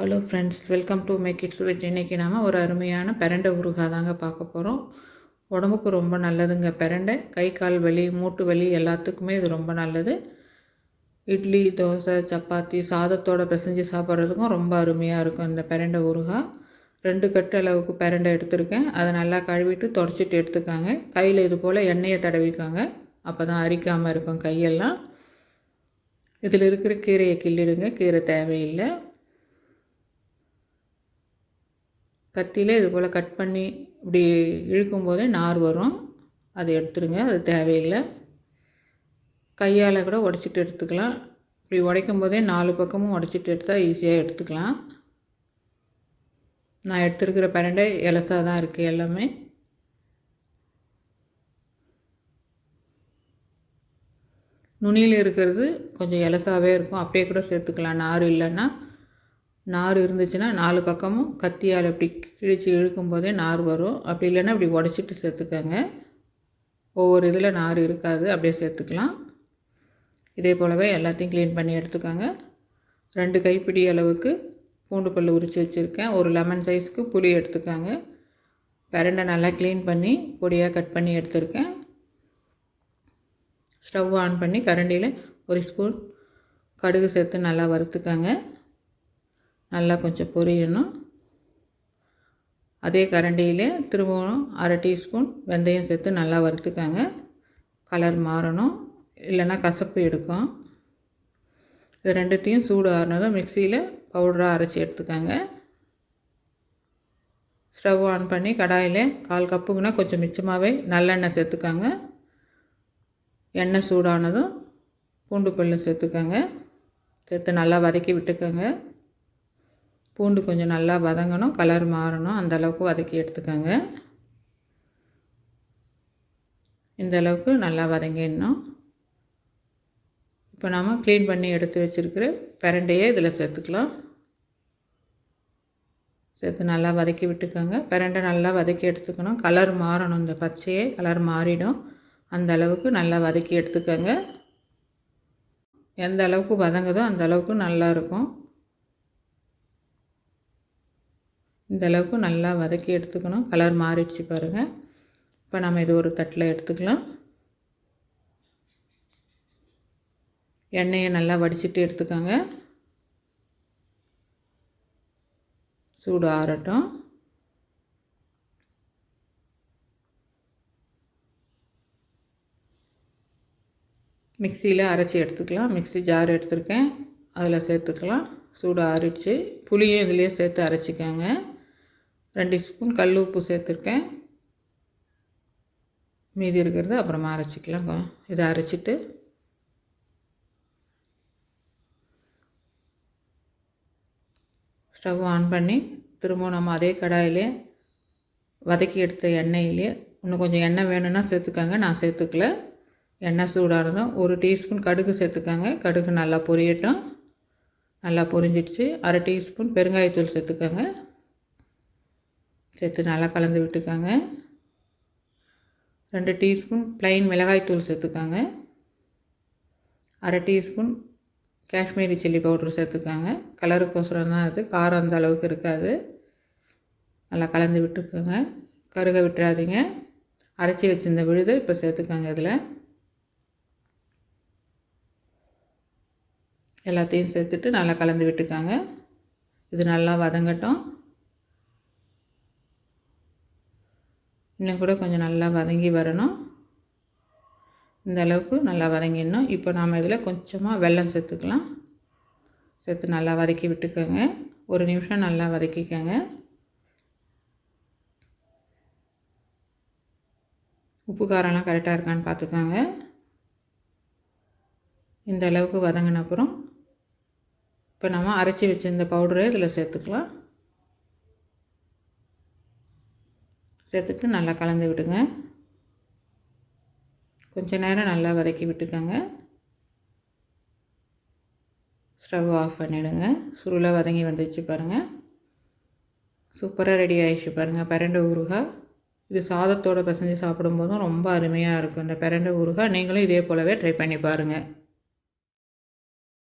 Hello friends welcome to make kids with இன்றைக்கி நாம் ஒரு அருமையான பெரண்டை ஊறுகாய் தாங்க பார்க்க போகிறோம் உடம்புக்கு ரொம்ப நல்லதுங்க பெரண்டை. கை கால் வலி மூட்டு வலி எல்லாத்துக்குமே இது ரொம்ப நல்லது. இட்லி தோசை சப்பாத்தி சாதத்தோட பிசைஞ்சு சாப்பிட்றதுக்கும் ரொம்ப அருமையாக இருக்கும் இந்த பெரண்டை ஊறுகாய். ரெண்டு கட்டு அளவுக்கு பெரண்டை எடுத்திருக்கேன். அதை நல்லா கழுவிட்டு தொடச்சிட்டு எடுத்துக்காங்க. கையில் இது போல் எண்ணெயை தடவிக்காங்க. அப்போ தான் அரிக்காமல் இருக்கும் கையெல்லாம். இதில் இருக்கிற கீரையை கிள்ளிடுங்க. கீரை தேவையில்லை. கத்தியில் இது போல் கட் பண்ணி இப்படி இழுக்கும் போதே நார் வரும். அதை எடுத்துருங்க அது தேவையில்லை. கையால் கூட உடச்சிட்டு எடுத்துக்கலாம். இப்படி உடைக்கும் போதே நாலு பக்கமும் உடச்சிட்டு எடுத்தால் ஈஸியாக எடுத்துக்கலாம். நான் எடுத்துருக்கிற பரண்டை இலசாக தான் இருக்குது எல்லாமே. நுனியில் இருக்கிறது கொஞ்சம் இலசாவே இருக்கும். அப்படியே கூட சேர்த்துக்கலாம். நார் இல்லைன்னா நார் இருந்துச்சுன்னா நாலு பக்கமும் கத்தியால் இப்படி கிழிச்சு இழுக்கும் போதே நார் வரும். அப்படி இல்லைன்னா இப்படி உடச்சிட்டு சேர்த்துக்கோங்க. ஒவ்வொரு இதில் நார் இருக்காது. அப்படியே சேர்த்துக்கலாம். இதே போலவே எல்லாத்தையும் க்ளீன் பண்ணி எடுத்துக்கோங்க. ரெண்டு கைப்பிடி அளவுக்கு பூண்டு பல் உரித்து வச்சுருக்கேன். ஒரு லெமன் சைஸ்க்கு புளி எடுத்துக்கோங்க. பிரண்டை நல்லா க்ளீன் பண்ணி பொடியாக கட் பண்ணி எடுத்திருக்கேன். ஸ்டவ் ஆன் பண்ணி கரண்டியில் ஒரு ஸ்பூன் கடுகு சேர்த்து நல்லா வறுத்துக்கோங்க. நல்லா கொஞ்சம் பொரியணும். அதே கரண்டியிலே திரும்பவும் அரை டீஸ்பூன் வெந்தயம் சேர்த்து நல்லா வறுத்துக்காங்க. கலர் மாறணும். இல்லைன்னா கசப்பு எடுக்கும். இது ரெண்டுத்தையும் சூடு ஆறுனதும் மிக்சியில் பவுடராக அரைச்சி எடுத்துக்காங்க. ஸ்டவ் ஆன் பண்ணி கடாயில் கால் கப்புக்குன்னா கொஞ்சம் மிச்சமாகவே நல்லெண்ணெய் சேர்த்துக்காங்க. எண்ணெய் சூடானதும் பூண்டு பல்லு சேர்த்துக்கோங்க. சேர்த்து நல்லா வதக்கி விட்டுக்கோங்க. பூண்டு கொஞ்சம் நல்லா வதங்கணும் கலர் மாறணும். அந்த அளவுக்கு வதக்கி எடுத்துக்கோங்க. இந்த அளவுக்கு நல்லா வதங்கிடணும். இப்போ நாம் க்ளீன் பண்ணி எடுத்து வச்சுருக்கிற பிரண்டையே இதில் சேர்த்துக்கலாம். சேர்த்து நல்லா வதக்கி விட்டுக்கோங்க. பிரண்டை நல்லா வதக்கி எடுத்துக்கணும். கலர் மாறணும். இந்த பச்சையே கலர் மாறிடும். அந்த அளவுக்கு நல்லா வதக்கி எடுத்துக்கோங்க. எந்த அளவுக்கு வதங்குதோ அந்த அளவுக்கு நல்லாயிருக்கும் இந்தளவுக்கு நல்லா வதக்கி எடுத்துக்கணும். கலர் மாறிடுச்சு பாருங்கள் இப்போ நம்ம இது ஒரு தட்டில் எடுத்துக்கலாம். எண்ணெயை நல்லா வடிச்சிட்டு எடுத்துக்கோங்க. சூடு ஆறட்டும். மிக்சியில் அரைச்சி எடுத்துக்கலாம். மிக்சி ஜார் எடுத்துருக்கேன். அதில் சேர்த்துக்கலாம். சூடு ஆறிடுச்சு. புளியும் இதுலேயே சேர்த்து அரைச்சிக்கோங்க. ரெண்டு ஸ்பூன் கல் உப்பு சேர்த்துருக்கேன். மீதி இருக்கிறது அப்புறமா அரைச்சிக்கலாம் இதை அரைச்சிட்டு ஸ்டவ் ஆன் பண்ணி திரும்ப நம்ம அதே கடாயிலே வதக்கி எடுத்த எண்ணெயிலே இன்னும் கொஞ்சம் எண்ணெய் வேணும்னா சேர்த்துக்காங்க. நான் சேர்த்துக்கல. எண்ணெய் சூடாக இருந்தோம் ஒரு டீஸ்பூன் கடுகு சேர்த்துக்காங்க. கடுகு நல்லா பொரியட்டும். நல்லா பொரிஞ்சிடுச்சு. அரை டீஸ்பூன் பெருங்காயத்தூள் சேர்த்துக்கோங்க. சேர்த்து நல்லா கலந்து விட்டுக்கோங்க. ரெண்டு டீஸ்பூன் ப்ளைன் மிளகாய்த்தூள் சேர்த்துக்காங்க. அரை டீஸ்பூன் காஷ்மீரி சில்லி பவுட்ரு சேர்த்துக்காங்க. கலருக்கோசரம் தான் அது. காரம் அந்த அளவுக்கு இருக்காது. நல்லா கலந்து விட்டுக்கோங்க. கருக விட்டுறாதீங்க. அரைச்சி வச்சிருந்த விழுதை இப்போ சேர்த்துக்காங்க இதில். எல்லாத்தையும் சேர்த்துட்டு நல்லா கலந்து விட்டுக்காங்க. இது நல்லா வதங்கட்டும். இன்னும் கூட கொஞ்சம் நல்லா வதங்கி வரணும். இந்த அளவுக்கு நல்லா வதங்கிடணும். இப்போ நாம் இதில் கொஞ்சமாக வெல்லம் சேர்த்துக்கலாம். சேர்த்து நல்லா வதக்கி விட்டுக்கோங்க. ஒரு நிமிஷம் நல்லா வதக்கிக்கோங்க. உப்பு காரம்லாம் கரெக்டாக இருக்கான்னு பார்த்துக்கோங்க. இந்த அளவுக்கு வதங்கின அப்புறம் இப்போ நம்ம அரைச்சி வச்சுருந்த பவுடரை இதில் சேர்த்துக்கலாம். சேர்த்துட்டு நல்லா கலந்து விடுங்க. கொஞ்ச நேரம் நல்லா வதக்கி விட்டுக்கோங்க. ஸ்டவ் ஆஃப் பண்ணிவிடுங்க சுருளாக வதங்கி வந்துச்சு பாருங்கள் சூப்பராக ரெடி ஆகிடுச்சு பாருங்கள் பரண்டை ஊறுகாய். இது சாதத்தோடு பசஞ்சு சாப்பிடும்போதும் ரொம்ப அருமையாக இருக்கும். இந்த பிரண்டை ஊறுகாய் நீங்களும் இதே போலவே ட்ரை பண்ணி பாருங்கள்